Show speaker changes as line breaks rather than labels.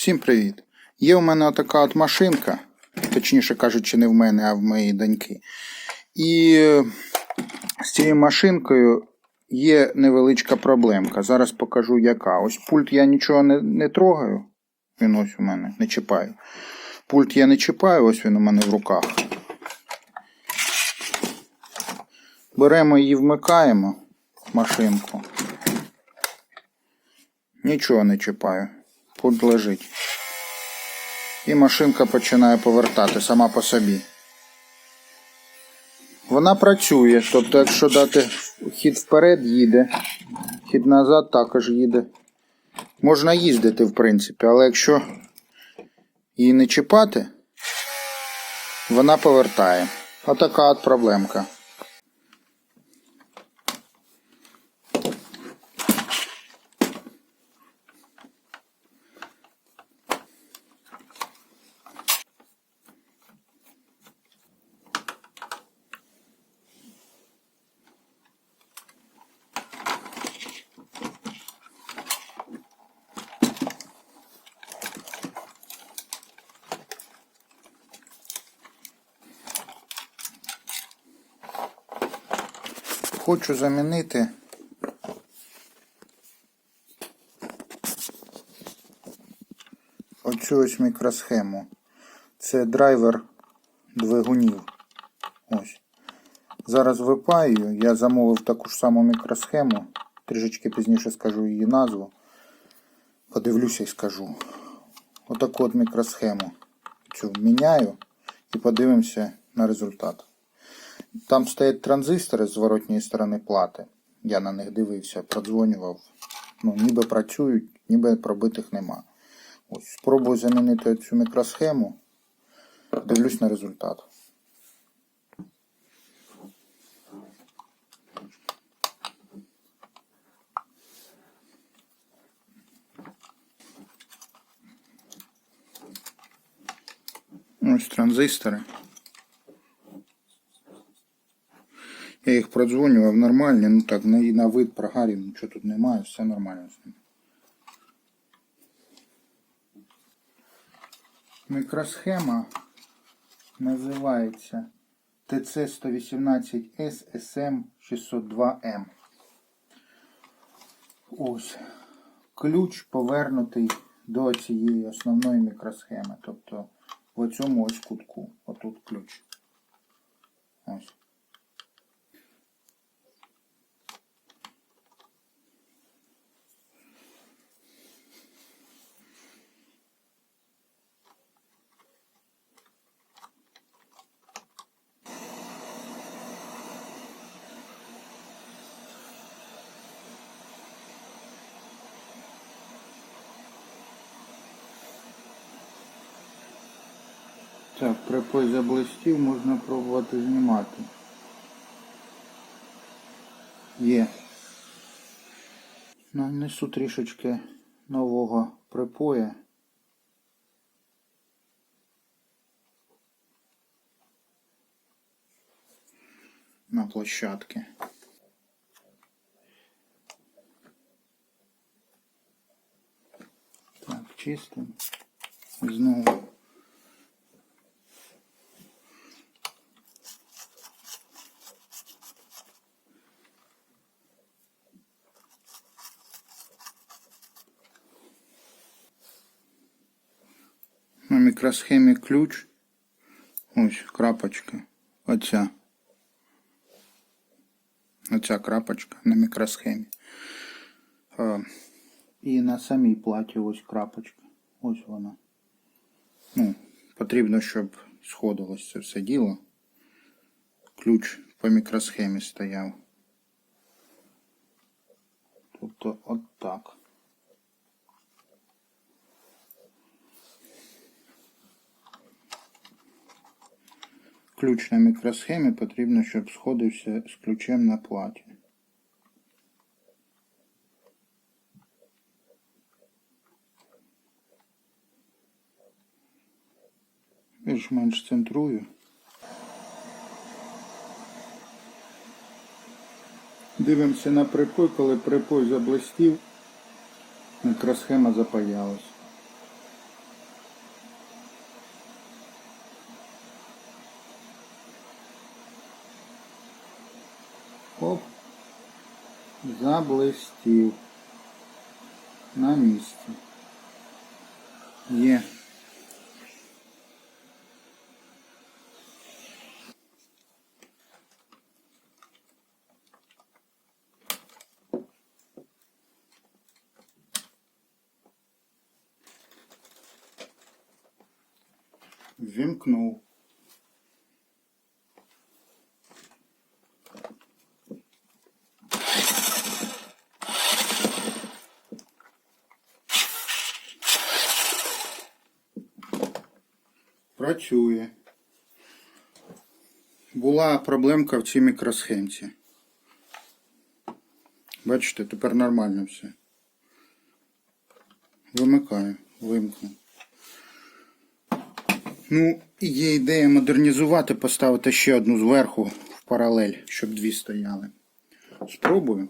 Всім привіт! Є у мене така от машинка, точніше кажучи, не в мене, а в моїй доньки. І е, з цією машинкою є невеличка проблемка. Зараз покажу яка. Ось пульт я нічого не, не трогаю. Він ось у мене не чіпаю. Пульт я не чіпаю, ось він у мене в руках. Беремо її, вмикаємо машинку. Нічого не чіпаю. Пульт лежить. І машинка починає повертати сама по собі. Вона працює, тобто, якщо дати хід вперед, їде, хід назад також їде. Можна їздити, в принципі, але якщо її не чіпати, вона повертає. Отака от проблемка. Хочу замінити оцю ось мікросхему. Це драйвер двигунів. Ось. Зараз випаю. Я замовив таку ж саму мікросхему. Трішечки пізніше скажу її назву. Подивлюся і скажу. Отаку от мікросхему. Цю міняю і подивимося на результат. Там стоять транзистори з зворотньої сторони плати. Я на них дивився, продзвонював. Ну, ніби працюють, ніби пробитих нема. Ось, спробую замінити цю мікросхему. Дивлюсь на результат. Ось транзистори. Я їх продзвонював нормальні, ну так, на, на вид прогарі, нічого тут немає, все нормально з ним. Мікросхема називається TC118S SM602M. Ось. Ключ повернутий до цієї основної мікросхеми. Тобто в цьому ось кутку. Отут ключ. Ось. Так, припой заблистів, можна пробувати знімати. Є. Нанесу трішечки нового припоя. На площадки. Так, чистим. Знову. мікросхемі ключ. Ось крапочка. Оця. Оця крапочка на мікросхемі. А, і на самій платі ось крапочка. Ось вона. Ну, потрібно, щоб сходилось це все діло. Ключ по мікросхемі стояв. Тобто от так. Ключ на мікросхемі потрібно, щоб сходився з ключем на платі. Більш-менш центрую. Дивимося на припой, коли припой заблистів, мікросхема запаялась. Оп. Заблистів. На місці. Є. Вімкнув. Працює. Була проблемка в цій мікросхемці. Бачите, тепер нормально все. Вимикаю, вимкну. Ну, є ідея модернізувати, поставити ще одну зверху в паралель, щоб дві стояли. Спробую.